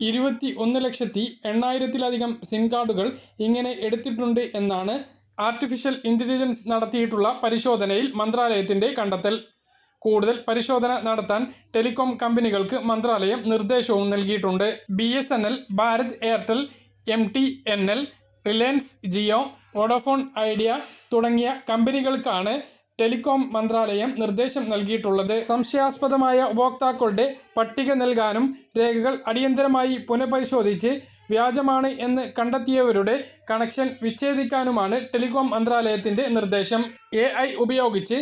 ഇരുപത്തി ഒന്ന് ലക്ഷത്തി എണ്ണായിരത്തിലധികം സിം കാർഡുകൾ ഇങ്ങനെ എടുത്തിട്ടുണ്ട് എന്നാണ് ആർട്ടിഫിഷ്യൽ ഇന്റലിജൻസ് നടത്തിയിട്ടുള്ള പരിശോധനയിൽ മന്ത്രാലയത്തിന്റെ കണ്ടെത്തൽ. കൂടുതൽ പരിശോധന നടത്താൻ ടെലികോം കമ്പനികൾക്ക് മന്ത്രാലയം നിർദ്ദേശവും നൽകിയിട്ടുണ്ട്. B S N L Bharat Airtel M T N L Reliance Jio Vodafone Idea തുടങ്ങിയ കമ്പനികൾക്കാണ് ടെലികോം മന്ത്രാലയം നിർദ്ദേശം നൽകിയിട്ടുള്ളത്. സംശയാസ്പദമായ ഉപഭോക്താക്കളുടെ പട്ടിക നൽകാനും രേഖകൾ അടിയന്തരമായി പുനഃപരിശോധിച്ച് വ്യാജമാണ് എന്ന് കണ്ടെത്തിയവരുടെ കണക്ഷൻ വിച്ഛേദിക്കാനുമാണ് ടെലികോം മന്ത്രാലയത്തിന്റെ നിർദ്ദേശം. എ ഉപയോഗിച്ച്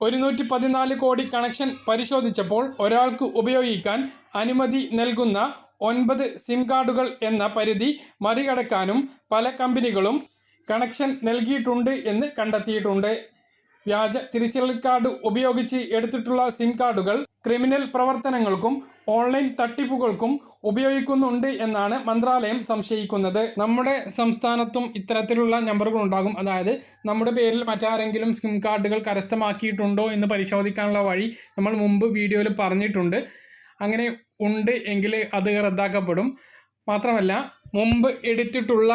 ഒരുന്നൂറ്റി പതിനാല് കോടി കണക്ഷൻ പരിശോധിച്ചപ്പോൾ ഒരാൾക്ക് ഉപയോഗിക്കാൻ അനുമതി നൽകുന്ന ഒൻപത് സിം കാർഡുകൾ എന്ന പരിധി മറികടക്കാനും പല കമ്പനികളും കണക്ഷൻ നൽകിയിട്ടുണ്ട് എന്ന് കണ്ടെത്തിയിട്ടുണ്ട്. വ്യാജ തിരിച്ചറിയൽ കാർഡ് ഉപയോഗിച്ച് എടുത്തിട്ടുള്ള സിം കാർഡുകൾ ക്രിമിനൽ പ്രവർത്തനങ്ങൾക്കും ഓൺലൈൻ തട്ടിപ്പുകൾക്കും ഉപയോഗിക്കുന്നുണ്ട് എന്നാണ് മന്ത്രാലയം സംശയിക്കുന്നത്. നമ്മുടെ സംസ്ഥാനത്തും ഇത്തരത്തിലുള്ള നമ്പറുകൾ ഉണ്ടാകും. അതായത് നമ്മുടെ പേരിൽ മറ്റാരെങ്കിലും സിം കാർഡുകൾ കരസ്ഥമാക്കിയിട്ടുണ്ടോ എന്ന് പരിശോധിക്കാനുള്ള വഴി നമ്മൾ മുമ്പ് വീഡിയോയിൽ പറഞ്ഞിട്ടുണ്ട്. അങ്ങനെ ഉണ്ട് എങ്കിൽ അത് റദ്ദാക്കപ്പെടും. മാത്രമല്ല മുമ്പ് എടുത്തിട്ടുള്ള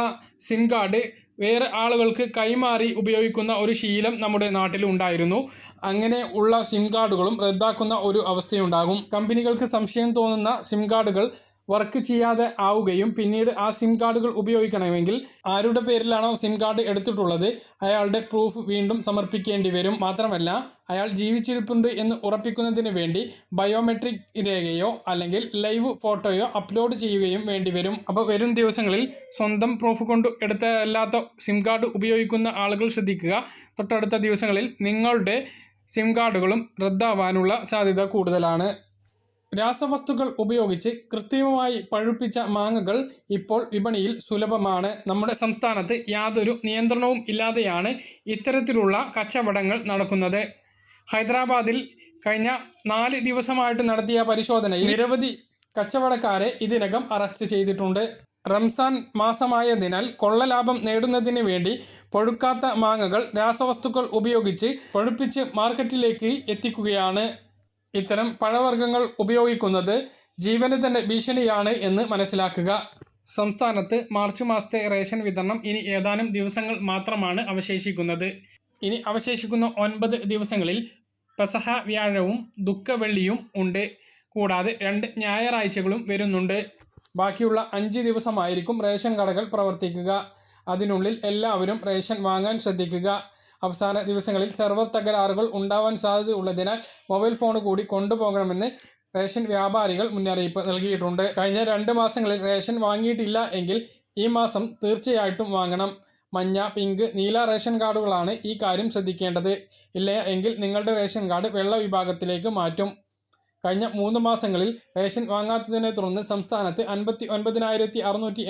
സിം കാർഡ് വേറെ ആളുകൾക്ക് കൈമാറി ഉപയോഗിക്കുന്ന ഒരു ശീലം നമ്മുടെ നാട്ടിൽ ഉണ്ടായിരുന്നു. അങ്ങനെ ഉള്ള സിം കാർഡുകളും റദ്ദാക്കുന്ന ഒരു അവസ്ഥയുണ്ടാകും. കമ്പനികൾക്ക് സംശയം തോന്നുന്ന സിം കാർഡുകൾ വർക്ക് ചെയ്യാതെ ആവുകയും പിന്നീട് ആ സിം കാർഡുകൾ ഉപയോഗിക്കണമെങ്കിൽ ആരുടെ പേരിലാണോ സിം കാർഡ് എടുത്തിട്ടുള്ളത് അയാളുടെ പ്രൂഫ് വീണ്ടും സമർപ്പിക്കേണ്ടി വരും. മാത്രമല്ല അയാൾ ജീവിച്ചിരിപ്പുണ്ട് എന്ന് ഉറപ്പിക്കുന്നതിന് വേണ്ടി ബയോമെട്രിക് രേഖയോ അല്ലെങ്കിൽ ലൈവ് ഫോട്ടോയോ അപ്ലോഡ് ചെയ്യുകയും വേണ്ടി വരും. അപ്പോൾ വരും ദിവസങ്ങളിൽ സ്വന്തം പ്രൂഫ് കൊണ്ട് എടുത്തല്ലാത്ത സിം കാർഡ് ഉപയോഗിക്കുന്ന ആളുകൾ ശ്രദ്ധിക്കുക. തൊട്ടടുത്ത ദിവസങ്ങളിൽ നിങ്ങളുടെ സിം കാർഡുകളും റദ്ദാവാനുള്ള സാധ്യത കൂടുതലാണ്. രാസവസ്തുക്കൾ ഉപയോഗിച്ച് കൃത്രിമമായി പഴുപ്പിച്ച മാങ്ങകൾ ഇപ്പോൾ വിപണിയിൽ സുലഭമാണ്. നമ്മുടെ സംസ്ഥാനത്ത് യാതൊരു നിയന്ത്രണവും ഇല്ലാതെയാണ് ഇത്തരത്തിലുള്ള കച്ചവടങ്ങൾ നടക്കുന്നത്. ഹൈദരാബാദിൽ കഴിഞ്ഞ നാല് ദിവസമായിട്ട് നടത്തിയ പരിശോധനയിൽ നിരവധി കച്ചവടക്കാരെ ഇതിനകം അറസ്റ്റ് ചെയ്തിട്ടുണ്ട്. റംസാൻ മാസമായതിനാൽ കൊള്ളലാഭം നേടുന്നതിന് വേണ്ടി പഴുക്കാത്ത മാങ്ങകൾ രാസവസ്തുക്കൾ ഉപയോഗിച്ച് പഴുപ്പിച്ച് മാർക്കറ്റിലേക്ക് എത്തിക്കുകയാണ്. ഇത്തരം പഴവർഗങ്ങൾ ഉപയോഗിക്കുന്നത് ജീവന് തന്നെ ഭീഷണിയാണ് എന്ന് മനസ്സിലാക്കുക. സംസ്ഥാനത്ത് മാർച്ച് മാസത്തെ റേഷൻ വിതരണം ഇനി ഏതാനും ദിവസങ്ങൾ മാത്രമാണ് അവശേഷിക്കുന്നത്. ഇനി അവശേഷിക്കുന്ന ഒൻപത് ദിവസങ്ങളിൽ പെസഹ വ്യാഴവും ദുഃഖവെള്ളിയും ഉണ്ട്. കൂടാതെ രണ്ട് ഞായറാഴ്ചകളും വരുന്നുണ്ട്. ബാക്കിയുള്ള അഞ്ച് ദിവസമായിരിക്കും റേഷൻ കടകൾ പ്രവർത്തിക്കുക. അതിനുള്ളിൽ എല്ലാവരും റേഷൻ വാങ്ങാൻ ശ്രദ്ധിക്കുക. അവസാന ദിവസങ്ങളിൽ സെർവർ തകരാറുകൾ ഉണ്ടാവാൻ സാധ്യത ഉള്ളതിനാൽ മൊബൈൽ ഫോൺ കൂടി കൊണ്ടുപോകണമെന്ന് റേഷൻ വ്യാപാരികൾ മുന്നറിയിപ്പ് നൽകിയിട്ടുണ്ട്. കഴിഞ്ഞ രണ്ട് മാസങ്ങളിൽ റേഷൻ വാങ്ങിയിട്ടില്ല എങ്കിൽ ഈ മാസം തീർച്ചയായിട്ടും വാങ്ങണം. മഞ്ഞ പിങ്ക് നീല റേഷൻ കാർഡുകളാണ് ഈ കാര്യം ശ്രദ്ധിക്കേണ്ടത്. ഇല്ല എങ്കിൽ നിങ്ങളുടെ റേഷൻ കാർഡ് വെള്ള വിഭാഗത്തിലേക്ക് മാറ്റും. കഴിഞ്ഞ മൂന്ന് മാസങ്ങളിൽ റേഷൻ വാങ്ങാത്തതിനെ തുടർന്ന് സംസ്ഥാനത്ത് അൻപത്തി ഒൻപതിനായിരത്തി അറുന്നൂറ്റി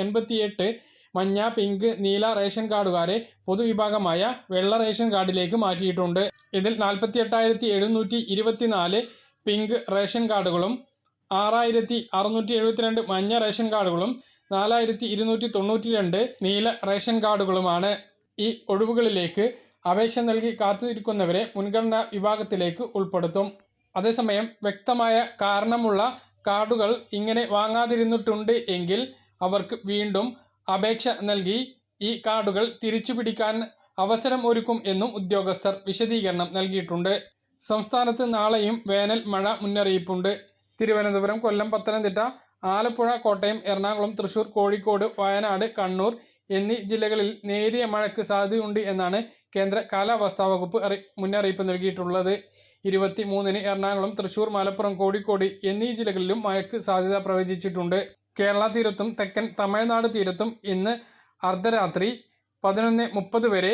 മഞ്ഞ പിങ്ക് നീല റേഷൻ കാർഡുകാരെ പൊതുവിഭാഗമായ വെള്ള റേഷൻ കാർഡിലേക്ക് മാറ്റിയിട്ടുണ്ട്. ഇതിൽ നാൽപ്പത്തി എട്ടായിരത്തി എഴുന്നൂറ്റി ഇരുപത്തിനാല് പിങ്ക് റേഷൻ കാർഡുകളും ആറായിരത്തി അറുന്നൂറ്റി എഴുപത്തിരണ്ട് മഞ്ഞ റേഷൻ കാർഡുകളും നാലായിരത്തി ഇരുന്നൂറ്റി തൊണ്ണൂറ്റി രണ്ട് നീല റേഷൻ കാർഡുകളുമാണ്. ഈ ഒഴിവുകളിലേക്ക് അപേക്ഷ നൽകി കാത്തിരിക്കുന്നവരെ മുൻഗണനാ വിഭാഗത്തിലേക്ക് ഉൾപ്പെടുത്തും. അതേസമയം വ്യക്തമായ കാരണമുള്ള കാർഡുകൾ ഇങ്ങനെ വാങ്ങാതിരുന്നിട്ടുണ്ട് എങ്കിൽ അവർക്ക് വീണ്ടും അപേക്ഷ നൽകി ഈ കാർഡുകൾ തിരിച്ചു പിടിക്കാൻ അവസരം ഒരുക്കും എന്നും ഉദ്യോഗസ്ഥർ വിശദീകരണം നൽകിയിട്ടുണ്ട്. സംസ്ഥാനത്ത് നാളെയും വേനൽ മഴ മുന്നറിയിപ്പുണ്ട്. തിരുവനന്തപുരം കൊല്ലം പത്തനംതിട്ട ആലപ്പുഴ കോട്ടയം എറണാകുളം തൃശൂർ കോഴിക്കോട് വയനാട് കണ്ണൂർ എന്നീ ജില്ലകളിൽ നേരിയ മഴയ്ക്ക് സാധ്യതയുണ്ട് എന്നാണ് കേന്ദ്ര കാലാവസ്ഥാ വകുപ്പ് മുന്നറിയിപ്പ് നൽകിയിട്ടുള്ളത്. ഇരുപത്തി മൂന്നിന് എറണാകുളം തൃശൂർ മലപ്പുറം കോഴിക്കോട് എന്നീ ജില്ലകളിലും മഴയ്ക്ക് സാധ്യത പ്രവചിച്ചിട്ടുണ്ട്. കേരള തീരത്തും തെക്കൻ തമിഴ്നാട് തീരത്തും ഇന്ന് അർദ്ധരാത്രി പതിനൊന്ന് മുപ്പത് വരെ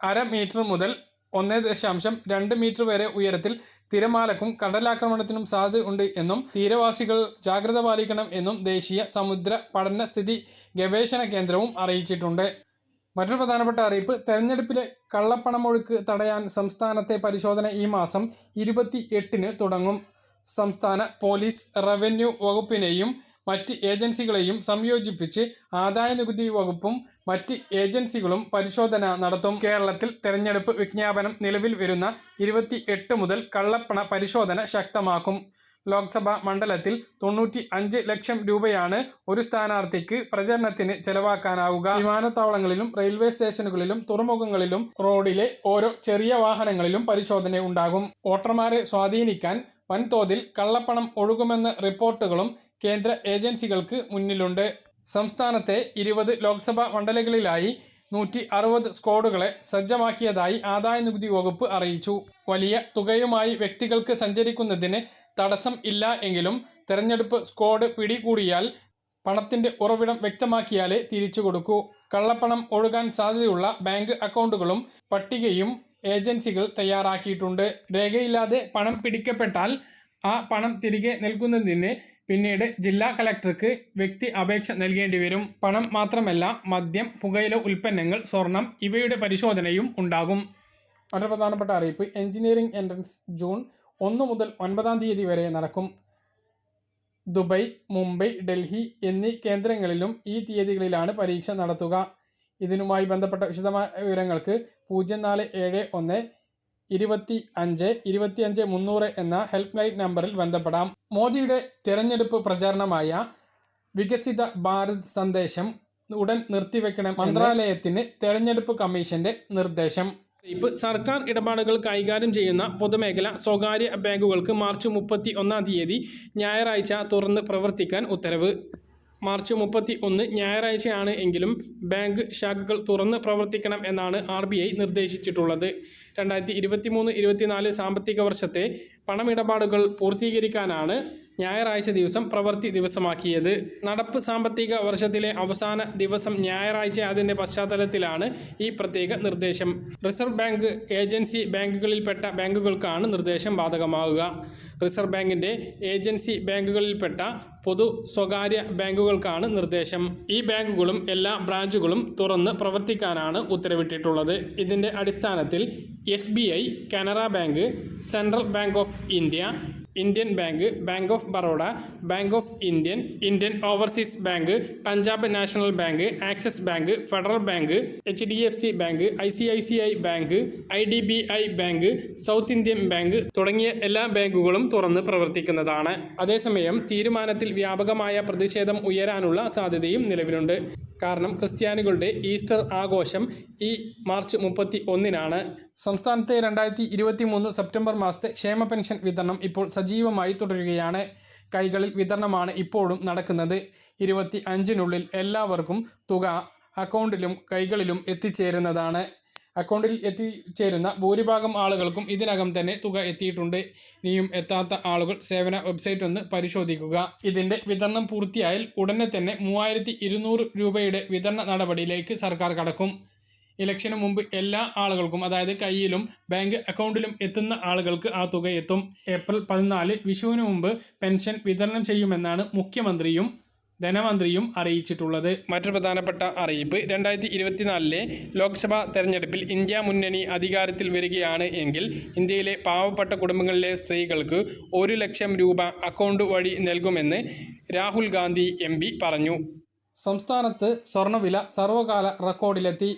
അര മീറ്റർ മുതൽ ഒന്നേ ദശാംശം രണ്ട് മീറ്റർ വരെ ഉയരത്തിൽ തിരമാലക്കും കടലാക്രമണത്തിനും സാധ്യത ഉണ്ട് എന്നും തീരവാസികൾ ജാഗ്രത പാലിക്കണം എന്നും ദേശീയ സമുദ്ര പഠന സ്ഥിതി ഗവേഷണ കേന്ദ്രവും അറിയിച്ചിട്ടുണ്ട്. മറ്റൊരു പ്രധാനപ്പെട്ട അറിയിപ്പ് തെരഞ്ഞെടുപ്പിലെ കള്ളപ്പണമൊഴുക്ക് തടയാൻ സംസ്ഥാനത്തെ പരിശോധന ഈ മാസം ഇരുപത്തി എട്ടിന് തുടങ്ങും. സംസ്ഥാന പോലീസ് റവന്യൂ വകുപ്പിനെയും മറ്റ് ഏജൻസികളെയും സംയോജിപ്പിച്ച് ആദായ നികുതി വകുപ്പും മറ്റ് ഏജൻസികളും പരിശോധന നടത്തും. കേരളത്തിൽ തെരഞ്ഞെടുപ്പ് വിജ്ഞാപനം നിലവിൽ വരുന്ന ഇരുപത്തി എട്ട് മുതൽ കള്ളപ്പണ പരിശോധന ശക്തമാക്കും. ലോക്സഭാ മണ്ഡലത്തിൽ തൊണ്ണൂറ്റി അഞ്ച് ലക്ഷം രൂപയാണ് ഒരു സ്ഥാനാർത്ഥിക്ക് പ്രചരണത്തിന് ചെലവാക്കാനാവുക. വിമാനത്താവളങ്ങളിലും റെയിൽവേ സ്റ്റേഷനുകളിലും തുറമുഖങ്ങളിലും റോഡിലെ ഓരോ ചെറിയ വാഹനങ്ങളിലും പരിശോധന ഉണ്ടാകും. വോട്ടർമാരെ സ്വാധീനിക്കാൻ വൻതോതിൽ കള്ളപ്പണം ഒഴുകുമെന്ന റിപ്പോർട്ടുകളും കേന്ദ്ര ഏജൻസികൾക്ക് മുന്നിലുണ്ട്. സംസ്ഥാനത്തെ ഇരുപത് ലോക്സഭാ മണ്ഡലങ്ങളിലായി നൂറ്റി അറുപത് സ്ക്വാഡുകളെ സജ്ജമാക്കിയതായി ആദായ നികുതി വകുപ്പ് അറിയിച്ചു. വലിയ തുകയുമായി വ്യക്തികൾക്ക് സഞ്ചരിക്കുന്നതിന് തടസ്സം ഇല്ല എങ്കിലും തെരഞ്ഞെടുപ്പ് സ്ക്വാഡ് പിടികൂടിയാൽ പണത്തിന്റെ ഉറവിടം വ്യക്തമാക്കിയാലേ തിരിച്ചു കൊടുക്കൂ. കള്ളപ്പണം ഒഴുകാൻ സാധ്യതയുള്ള ബാങ്ക് അക്കൗണ്ടുകളും പട്ടികയും ഏജൻസികൾ തയ്യാറാക്കിയിട്ടുണ്ട്. രേഖയില്ലാതെ പണം പിടിക്കപ്പെട്ടാൽ ആ പണം തിരികെ നൽകുന്നതിന് പിന്നീട് ജില്ലാ കലക്ടർക്ക് വ്യക്തി അപേക്ഷ നൽകേണ്ടി വരും. പണം മാത്രമല്ല മദ്യം പുകയില ഉൽപ്പന്നങ്ങൾ സ്വർണം ഇവയുടെ പരിശോധനയും ഉണ്ടാകും. വളരെ പ്രധാനപ്പെട്ട അറിയിപ്പ് എഞ്ചിനീയറിംഗ് എൻട്രൻസ് ജൂൺ ഒന്ന് മുതൽ ഒൻപതാം തീയതി വരെ നടക്കും. ദുബൈ മുംബൈ ഡൽഹി എന്നീ കേന്ദ്രങ്ങളിലും ഈ തീയതികളിലാണ് പരീക്ഷ നടത്തുക. ഇതിനുമായി ബന്ധപ്പെട്ട വിശദമായ വിവരങ്ങൾക്ക് പൂജ്യം നാല് ഏഴ് ഒന്ന് ഇരുപത്തി അഞ്ച് ഇരുപത്തി അഞ്ച് മുന്നൂറ് എന്ന ഹെൽപ്പ് ലൈൻ നമ്പറിൽ ബന്ധപ്പെടാം. മോദിയുടെ തിരഞ്ഞെടുപ്പ് പ്രചാരണമായ വികസിത ഭാരത് സന്ദേശം ഉടൻ നിർത്തിവെക്കണം മന്ത്രാലയത്തിന് തെരഞ്ഞെടുപ്പ് കമ്മീഷന്റെ നിർദ്ദേശം. ഇപ്പ് സർക്കാർ ഇടപാടുകൾ കൈകാര്യം ചെയ്യുന്ന പൊതുമേഖല സ്വകാര്യ ബാങ്കുകൾക്ക് മാർച്ച് മുപ്പത്തി ഒന്നാം തീയതി ഞായറാഴ്ച തുറന്ന് പ്രവർത്തിക്കാൻ ഉത്തരവ്. മാർച്ച് മുപ്പത്തി ഒന്ന് ഞായറാഴ്ചയാണ് എങ്കിലും ബാങ്ക് ശാഖകൾ തുറന്ന് പ്രവർത്തിക്കണം എന്നാണ് ആർ ബി ഐ നിർദ്ദേശിച്ചിട്ടുള്ളത്. രണ്ടായിരത്തി ഇരുപത്തി മൂന്ന് ഇരുപത്തിനാല് സാമ്പത്തിക വർഷത്തെ പണമിടപാടുകൾ പൂർത്തീകരിക്കാനാണ് ഞായറാഴ്ച ദിവസം പ്രവൃത്തി ദിവസമാക്കിയത്. നടപ്പ് സാമ്പത്തിക വർഷത്തിലെ അവസാന ദിവസം ഞായറാഴ്ച അതിന്റെ പശ്ചാത്തലത്തിലാണ് ഈ പ്രത്യേക നിർദ്ദേശം. റിസർവ് ബാങ്ക് ഏജൻസി ബാങ്കുകളിൽപ്പെട്ട ബാങ്കുകൾക്കാണ് നിർദ്ദേശം ബാധകമാവുക റിസർവ് ബാങ്കിന്റെ ഏജൻസി ബാങ്കുകളിൽപ്പെട്ട പൊതു സ്വകാര്യ ബാങ്കുകൾക്കാണ് നിർദ്ദേശം. ഈ ബാങ്കുകളും എല്ലാ ബ്രാഞ്ചുകളും തുറന്ന് പ്രവർത്തിക്കാനാണ് ഉത്തരവിട്ടിട്ടുള്ളത്. ഇതിന്റെ അടിസ്ഥാനത്തിൽ S Canara bank central bank of India Indian bank bank of Baroda bank of Indian Indian overseas bank Punjab national bank axis bank federal bank H D F C bank I C I C I bank I D B I bank south Indian bank തുടങ്ങിയ എല്ലാ ബാങ്കുകളും തുറന്ന് പ്രവർത്തിക്കുന്നതാണ്. അതേസമയം തീരുമാനത്തിൽ വ്യാപകമായ പ്രതിഷേധം ഉയരാനുള്ള സാധ്യതയും നിലവിലുണ്ട്. കാരണം ക്രിസ്ത്യാനികളുടെ ഈസ്റ്റർ ആഘോഷം ഈ മാർച്ച് മുപ്പത്തി ഒന്നിനാണ് സംസ്ഥാനത്തെ രണ്ടായിരത്തി ഇരുപത്തി മൂന്ന് സെപ്റ്റംബർ മാസത്തെ ക്ഷേമ പെൻഷൻ വിതരണം ഇപ്പോൾ സജീവമായി തുടരുകയാണ്. കൈകളിൽ വിതരണമാണ് ഇപ്പോഴും നടക്കുന്നത്. ഇരുപത്തി അഞ്ചിനുള്ളിൽ എല്ലാവർക്കും തുക അക്കൗണ്ടിലും കൈകളിലും എത്തിച്ചേരുന്നതാണ്. അക്കൗണ്ടിൽ എത്തിച്ചേരുന്ന ഭൂരിഭാഗം ആളുകൾക്കും ഇതിനകം തന്നെ തുക എത്തിയിട്ടുണ്ട്. ഇനിയും എത്താത്ത ആളുകൾ സേവന വെബ്സൈറ്റ് ഒന്ന് പരിശോധിക്കുക. ഇതിന്റെ വിതരണം പൂർത്തിയായാൽ ഉടനെ തന്നെ മൂവായിരത്തി രൂപയുടെ വിതരണ നടപടിയിലേക്ക് സർക്കാർ കടക്കും. ഇലക്ഷന് മുമ്പ് എല്ലാ ആളുകൾക്കും അതായത് കയ്യിലും ബാങ്ക് അക്കൗണ്ടിലും എത്തുന്ന ആളുകൾക്ക് ആ തുക എത്തും. ഏപ്രിൽ പതിനാല് വിഷുവിന് മുമ്പ് പെൻഷൻ വിതരണം ചെയ്യുമെന്നാണ് മുഖ്യമന്ത്രിയും ധനമന്ത്രിയും അറിയിച്ചിട്ടുള്ളത്. മറ്റൊരു പ്രധാനപ്പെട്ട അറിയിപ്പ് രണ്ടായിരത്തി ഇരുപത്തിനാലിലെ ലോക്സഭാ തെരഞ്ഞെടുപ്പിൽ ഇന്ത്യ മുന്നണി അധികാരത്തിൽ വരികയാണ് എങ്കിൽ ഇന്ത്യയിലെ പാവപ്പെട്ട കുടുംബങ്ങളിലെ സ്ത്രീകൾക്ക് ഒരു ലക്ഷം രൂപ അക്കൗണ്ട് വഴി നൽകുമെന്ന് രാഹുൽ ഗാന്ധി എം പറഞ്ഞു. സംസ്ഥാനത്ത് സ്വർണവില സർവകാല റെക്കോർഡിലെത്തി.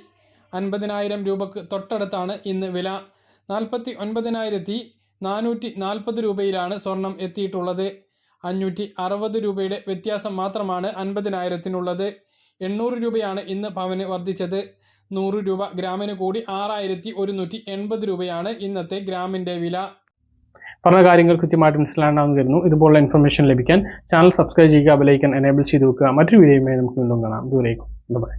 അൻപതിനായിരം രൂപക്ക് തൊട്ടടുത്താണ് ഇന്ന് വില. നാൽപ്പത്തി ഒൻപതിനായിരത്തി നാനൂറ്റി നാൽപ്പത് രൂപയിലാണ് സ്വർണം എത്തിയിട്ടുള്ളത്. അഞ്ഞൂറ്റി അറുപത് രൂപയുടെ വ്യത്യാസം മാത്രമാണ് അൻപതിനായിരത്തിനുള്ളത്. എണ്ണൂറ് രൂപയാണ് ഇന്ന് പവന് വർദ്ധിച്ചത്. നൂറ് രൂപ ഗ്രാമിന് കൂടി ആറായിരത്തി ഒരുന്നൂറ്റി എൺപത് രൂപയാണ് ഇന്നത്തെ ഗ്രാമിന്റെ വില. പറഞ്ഞ കാര്യങ്ങൾ കൃത്യമായിട്ട് മനസ്സിലാണെന്ന് കരുതുന്നു. ഇതുപോലുള്ള ഇൻഫർമേഷൻ ലഭിക്കാൻ ചാനൽ സബ്സ്ക്രൈബ് ചെയ്യുക ബെലൈക്കൻ എനേബിൾ ചെയ്ത് വെക്കുക. മറ്റൊരു വീഡിയോയുമായി നമുക്ക് വീണ്ടും കാണാം. ദൂരേക്കും ബൈ